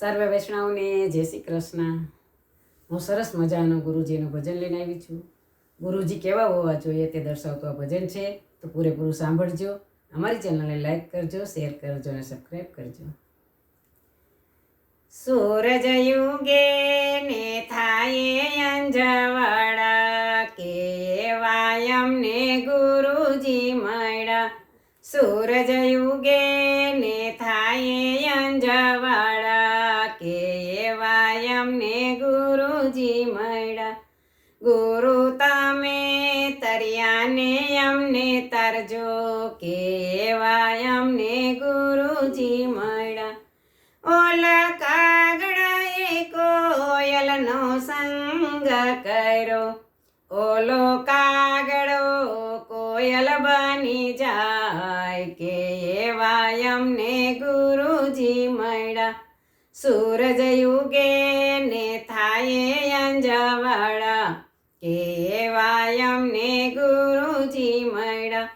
સર્વે વૈષ્ણવને જય શ્રી કૃષ્ણ. હું સરસ મજાનું ગુરુજીનું ભજન લઈને આવી છું. ગુરુજી કેવા હોવા જોઈએ તે દર્શાવતું આ ભજન છે. તો પૂરેપૂરું સાંભળજો. અમારી ચેનલને લાઈક કરજો, શેર કરજો અને સબસ્ક્રાઈબ કરજો. સૂરજ યુગે ને થાય અંજવાળા કેવાયમ ને ગુરુજી મળ્યા. સૂરજ યુગે ને થાય અંજવાળા કેવાયમ ને ગુરુજી મળ્યા. ગુરુ તમે તરિયાને અમને તરજો કેવાય અમને ગુરુજી મળ્યા. ઓલા કાગડાએ કોયલનો સંગ કર્યો. ઓલો કાગડો કોયલ બની જાય કે એવા અમને ગુરુજી મળ્યા. સૂરજ યુગે ને થાય અંજવાળા કે એવા અમને ગુરુજી મળ્યા.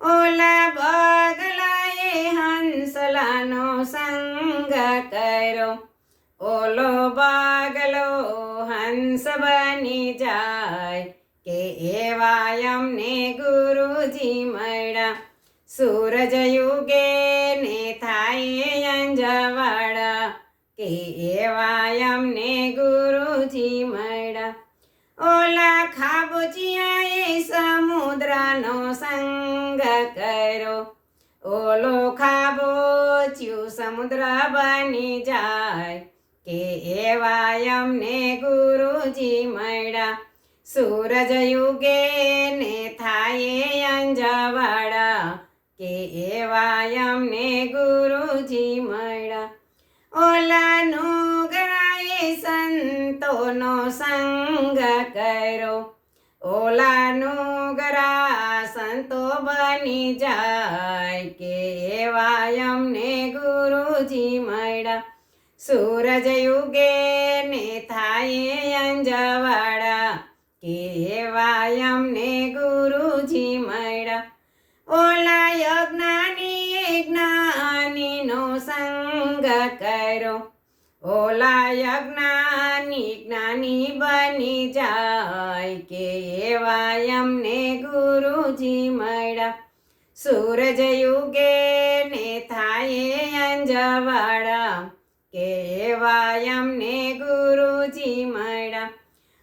ઓલા બગલાએ હંસલાનો સંગ કર્યો. ઓલો બાગલો હંસ બની જાય કે એવા અમને ગુરુજી મળ્યા. સૂરજ યુગે ને થાય અંજવાળા કે એવા અમને ગુરુજી મળ્યા. ઓલા ખાબોચિયાએ સમુદ્રનો સંગ કર્યો. ઓલો ખાબોચ્યું સમુદ્ર બની જાય. કે એવા અમને ગુરુજી મળ્યા. સૂરજ યુગે ને થાય અંજવાડા કે એવા અમને ગુરુજી મળ્યા. ગરાએ સંતોનો સંગ કરો ઓલાનું ગરા સંતો બની જાય કે એવા અમને ગુરુજી મળ્યા. સૂરજ યુગે ને થાય અંજવાડા કે એવા અમને ગુરુજી મળ્યા. ઓલા યજ્ઞાની જ્ઞાનીનો સંગ કર્યો. ઓલા યજ્ઞાની જ્ઞાની બની જાય કે એવા અમને ગુરુજી મળ્યા. સૂરજ યુગે ને થાય અંજવાળા કે એવા અમને ગુરુજી મળ્યા.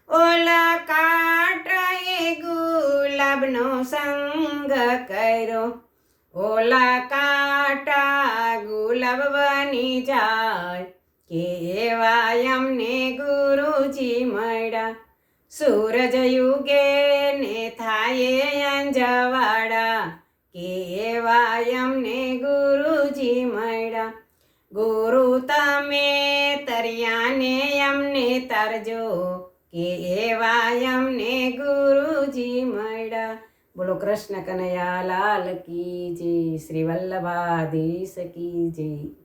ઓલા કાટરાએ ગુલાબનો સંગ કર્યો. ઓલા કાટા ગુલાબ બની જાય કે એવા અમને ગુરુજી મળ્યા. સૂરજ યુગે ને થાય અંજવાડા કે એવા અમને ગુરુજી મળ્યા. ગુરુ તમે તરિયાને અમને તરજો. કે એવા અમને ગુરુજી મળ્યા. બોલો કૃષ્ણ કનૈયા લાલ કી જય, શ્રી વલ્લભાધીશ કી જય.